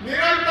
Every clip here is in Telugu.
నిరంతరం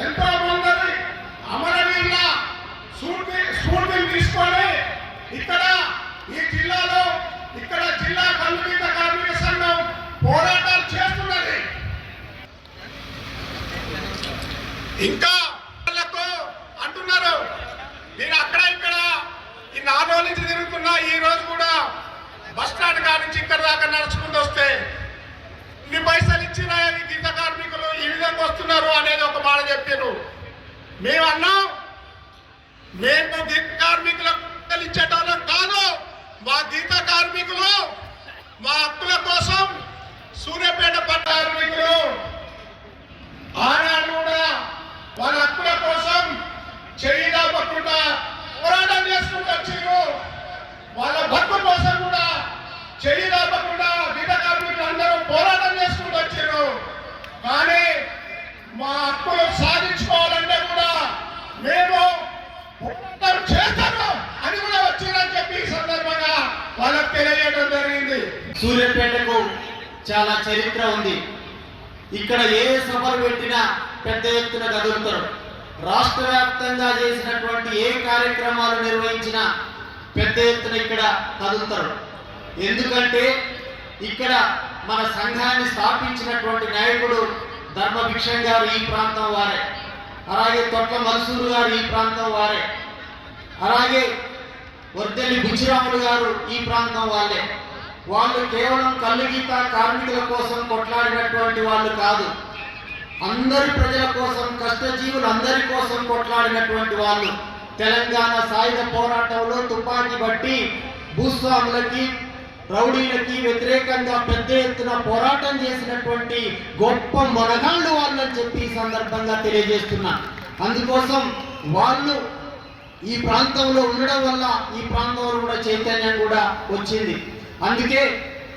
ఎంతో మంది అమరవీరుల స్ఫూర్తిని తీసుకొని ఇక్కడ ఈ జిల్లాలో ఇక్కడ జిల్లా కలుగీత కార్మిక సంఘం పోరాటాలు చేస్తున్నది. ఇంకా వాళ్ళకు అంటున్నారు నేను అక్కడ ఇక్కడ ఈ నాలుగు నుంచి తిరుగుతున్నా ఈ రోజు కూడా బస్ స్టాండ్ కాడ నుంచి ఇక్కడ దాకా నడుచుకుంటూ వస్తే ఇన్ని పైసలు ఇచ్చినా గీత కార్మికులు ఈ విధంగా వస్తున్నారు అనేది ఒక మాట చెప్పారు మేమన్నాం మేము గీత కార్మికులకు ఇచ్చేటోళ్ళం కాదు. మా గీత కార్మికులు మా హక్కుల కోసం సూర్యాపేట పట్ట కార్మికులు ఆనాడు కూడా వాళ్ళ హక్కుల కోసం చేయిదా పట్టుకుంటా పోరాటం చేసుకుంటూ వచ్చారు వాళ్ళ భక్తు కోసం కూడా చేయిదా పట్టుకుంటా గీత కార్మికులు అందరూ పోరాటం చేసుకుంటూ వచ్చారు కానీ మా హక్కులు సాధించుకోవాలంటే కూడా మేము పోరాటం చేస్తాము అని కూడా వచ్చిందని చెప్పి ఈ సందర్భంగా వాళ్ళకి తెలియజేయడం జరిగింది సూర్యాపేటకు చాలా చరిత్ర ఉంది. ఇక్కడ ఏ సభలు పెట్టినా పెద్ద ఎత్తున కదులుతారు. రాష్ట్ర వ్యాప్తంగా చేసినటువంటి ఏ కార్యక్రమాలు నిర్వహించినా పెద్ద ఎత్తున ఇక్కడ కదులుతారు. ఎందుకంటే ఇక్కడ మన సంఘాన్ని స్థాపించినటువంటి నాయకుడు ధర్మభిక్షం గారు ఈ ప్రాంతం వారే. అలాగే తొట్ల మల్సూరు గారు ఈ ప్రాంతం వారే. అలాగే వర్దెల్లి బుచ్చిరాములు గారు ఈ ప్రాంతం వాళ్ళే. వాళ్ళు కేవలం కల్లుగీత కార్మికుల కోసం కొట్లాడినటువంటి వాళ్ళు కాదు. అందరి ప్రజల కోసం కష్టజీవులు అందరి కోసం కొట్లాడినటువంటి వాళ్ళు. తెలంగాణ సాయుధ పోరాటంలో తుపాకీ బట్టి భూస్వాములకి రౌడీలకి వ్యతిరేకంగా పెద్ద ఎత్తున పోరాటం చేసినటువంటి గొప్ప మొనగాళ్ళు వాళ్ళని చెప్పి ఈ సందర్భంగా తెలియజేస్తున్నా. అందుకోసం వాళ్ళు ఈ ప్రాంతంలో ఉండడం వల్ల ఈ ప్రాంతంలో కూడా చైతన్యం కూడా వచ్చింది. అందుకే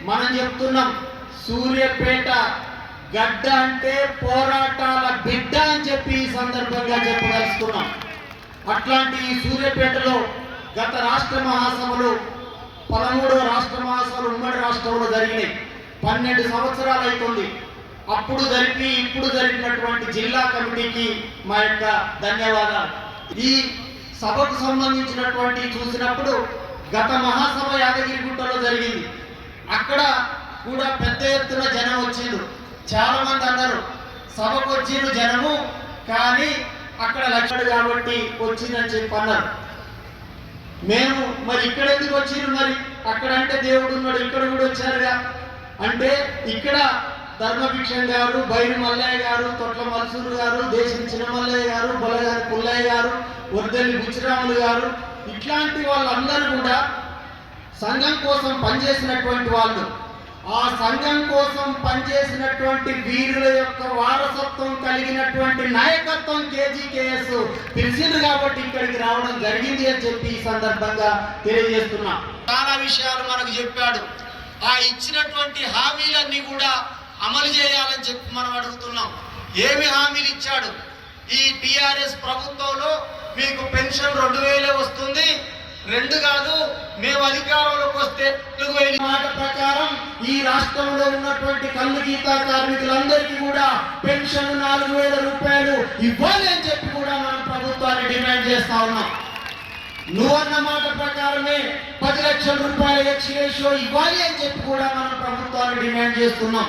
మనం చెప్తున్నాం సూర్యపేట గడ్డ అంటే పోరాటాల బిడ్డ అని చెప్పి ఈ సందర్భంగా చెప్పదలుచుకున్నాం. అట్లాంటి ఈ సూర్యపేటలో గత రాష్ట్ర మహాసభలు పదమూడవ రాష్ట్ర మహాసభలు ఉమ్మడి రాష్ట్రంలో జరిగినాయి. పన్నెండు సంవత్సరాలు అవుతుంది అప్పుడు జరిపి ఇప్పుడు జరిపినటువంటి జిల్లా కమిటీకి మా యొక్క ధన్యవాదాలు. ఈ సభకు సంబంధించినటువంటి చూసినప్పుడు గత మహాసభ యాదగిరిగుట్టలో జరిగింది. అక్కడ కూడా పెద్ద ఎత్తున జనం వచ్చిండు చాలా మంది అన్నారు సభకు వచ్చిండు జనము కానీ అక్కడ లక్షడు కాబట్టి వచ్చిందని చెప్పి అన్నారు. మేము మరి ఇక్కడ ఎందుకు వచ్చిండ్రు మరి? అక్కడ అంటే దేవుడు ఉన్నాడు ఇక్కడ కూడా వచ్చారుగా. అంటే ఇక్కడ ధర్మభిక్షణ్ గారు బైరు మల్లయ్య గారు తొట్ల మల్సూరు గారు దేశం చిన్నమల్లయ్య గారు బొల్లగారి పుల్లయ్య గారు వర్దల్లి బుచ్చిరాములు గారు ఇట్లాంటి వాళ్ళందరూ కూడా సంఘం కోసం పనిచేసినటువంటి వాళ్ళు ఆ సంఘం కోసం పనిచేసినటువంటి వీరుల యొక్క వారసత్వం కలిగినటువంటి నాయకత్వం కేజీకేఎస్ తెలిసింది కాబట్టి ఇక్కడికి రావడం జరిగింది అని చెప్పి ఈ సందర్భంగా తెలియజేస్తున్నా. చాలా విషయాలు మనకు చెప్పాడు. ఆ ఇచ్చినటువంటి హామీలన్నీ కూడా అమలు చేయాలని చెప్పి మనం అడుగుతున్నాం. ఏమి హామీలు ఇచ్చాడు? ఈ టిఆర్ఎస్ ప్రభుత్వంలో మీకు పెన్షన్ రెండు వేలే వస్తుంది. రెండు కాదు మేము అధికారంలోకి వస్తే మాట ప్రకారం ఈ రాష్ట్రంలో ఉన్నటువంటి కళ్ళు గీత కార్మికులందరికీ కూడా పెన్షన్ నాలుగు వేల రూపాయలు ఇవ్వాలి అని చెప్పి కూడా మనం ప్రభుత్వాన్ని డిమాండ్ చేస్తా ఉన్నాం. నువ్వన్న మాట ప్రకారమే పది లక్షల రూపాయల ఎక్స్రేషో ఇవ్వాలి అని చెప్పి కూడా మనం ప్రభుత్వాన్ని డిమాండ్ చేస్తున్నాం.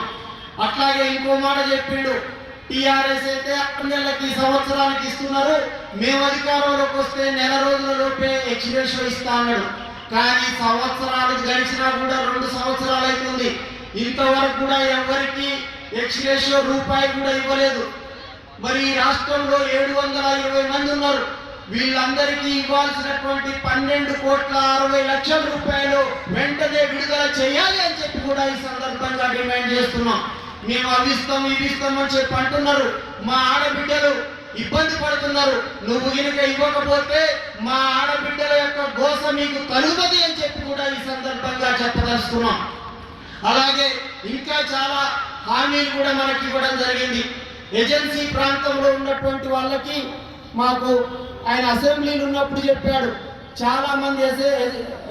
అట్లాగే ఇంకో మాట చెప్పిండు. టిఆర్ఎస్ అయితే ఆరు నెలలకి సంవత్సరానికి ఇస్తున్నారు. మేము అధికారంలోకి వస్తే నెల రోజుల లోపే ఎక్స్ప్రెస్ ఇస్తా అన్నాడు. కానీ సంవత్సరాలు గడిచినా కూడా రెండు సంవత్సరాలు అవుతుంది. ఇంతవరకు కూడా ఎవరికి ఎక్స్ప్రెస్ రూపాయి కూడా ఇవ్వలేదు. మరి ఈ రాష్ట్రంలో ఏడు వందల ఇరవై మంది ఉన్నారు. వీళ్ళందరికీ ఇవ్వాల్సినటువంటి పన్నెండు కోట్ల అరవై లక్షల రూపాయలు వెంటనే విడుదల చేయాలి అని చెప్పి కూడా ఈ సందర్భంగా డిమాండ్ చేస్తున్నాం. మేము అవి ఇస్తాం ఇవి ఇస్తాం అని చెప్పి అంటున్నారు. మా ఆడబిడ్డలు ఇబ్బంది పడుతున్నారు. నువ్వు గినక ఇవ్వకపోతే మా ఆడబిడ్డల యొక్క గోస మీకు కలుగుతుంది అని చెప్పి కూడా ఈ సందర్భంగా చెప్పదలుచుకున్నాం. అలాగే ఇంకా చాలా హామీలు కూడా మనకి ఇవ్వడం జరిగింది. ఏజెన్సీ ప్రాంతంలో ఉన్నటువంటి వాళ్ళకి మాకు ఆయన అసెంబ్లీలు ఉన్నప్పుడు చెప్పాడు. చాలా మంది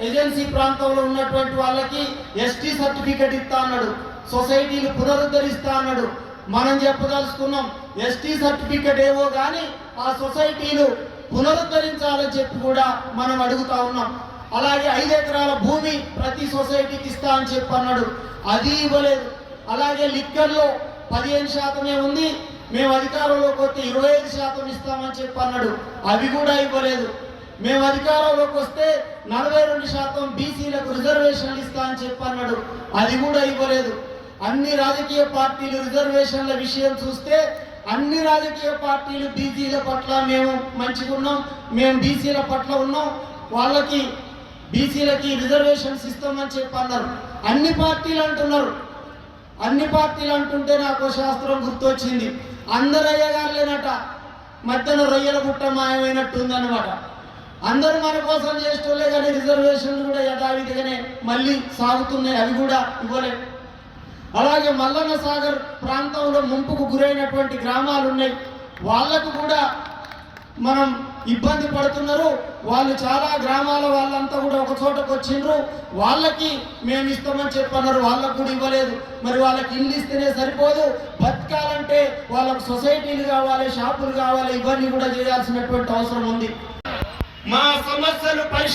ఏజెన్సీ ప్రాంతంలో ఉన్నటువంటి వాళ్ళకి ఎస్టీ సర్టిఫికెట్ ఇస్తా అన్నాడు. సొసైటీలు పునరుద్ధరిస్తా అన్నాడు. మనం చెప్పదలుచుకున్నాం ఎస్టీ సర్టిఫికెట్ ఏవో కానీ ఆ సొసైటీలు పునరుద్ధరించాలని చెప్పి కూడా మనం అడుగుతా ఉన్నాం. అలాగే ఐదు ఎకరాల భూమి ప్రతి సొసైటీకి ఇస్తా అని చెప్పి అన్నాడు. అది ఇవ్వలేదు. అలాగే లిక్కర్లో పదిహేను శాతమే ఉంది. మేము అధికారంలోకి వస్తే ఇరవై ఐదు శాతం ఇస్తామని చెప్పి అన్నాడు. అవి కూడా ఇవ్వలేదు. మేము అధికారంలోకి వస్తే నలభై రెండు శాతం బీసీలకు రిజర్వేషన్లు ఇస్తా అని చెప్పి అన్నాడు. అది కూడా ఇవ్వలేదు. అన్ని రాజకీయ పార్టీలు రిజర్వేషన్ల విషయం చూస్తే అన్ని రాజకీయ పార్టీలు బీసీల పట్ల మేము మంచిగా ఉన్నాం మేము బీసీల పట్ల ఉన్నాం. వాళ్ళకి బీసీలకి రిజర్వేషన్స్ ఇస్తామని చెప్పి అన్నారు అన్ని పార్టీలు అంటున్నారు. అన్ని పార్టీలు అంటుంటే నాకు శాస్త్రం గుర్తొచ్చింది. అందరు అయ్యగారులేనట. మధ్యన రొయ్యల గుట్ట మాయమైనట్టుందన్నమాట. అందరూ మన కోసం చేసేటోళ్ళే కానీ రిజర్వేషన్లు కూడా యథావిధిగానే మళ్ళీ సాగుతున్నాయి. అవి కూడా ఇవ్వలేదు అలాగే మల్లన్న సాగర్ ప్రాంతంలో ముంపుకు గురైనటువంటి గ్రామాలు ఉన్నాయి. వాళ్ళకు కూడా మనం ఇబ్బంది పడుతున్నారు. వాళ్ళు చాలా గ్రామాల వాళ్ళంతా కూడా ఒక చోటకు వచ్చిండ్రు. వాళ్ళకి మేము ఇస్తామని చెప్పన్నారు. వాళ్ళకు కూడా ఇవ్వలేదు. మరి వాళ్ళకి ఇల్లు ఇస్తేనే సరిపోదు. బతకాలంటే వాళ్ళకు సొసైటీలు కావాలి షాపులు కావాలి ఇవన్నీ కూడా చేయాల్సినటువంటి అవసరం ఉంది. మా సమస్యలు పరిష్కారం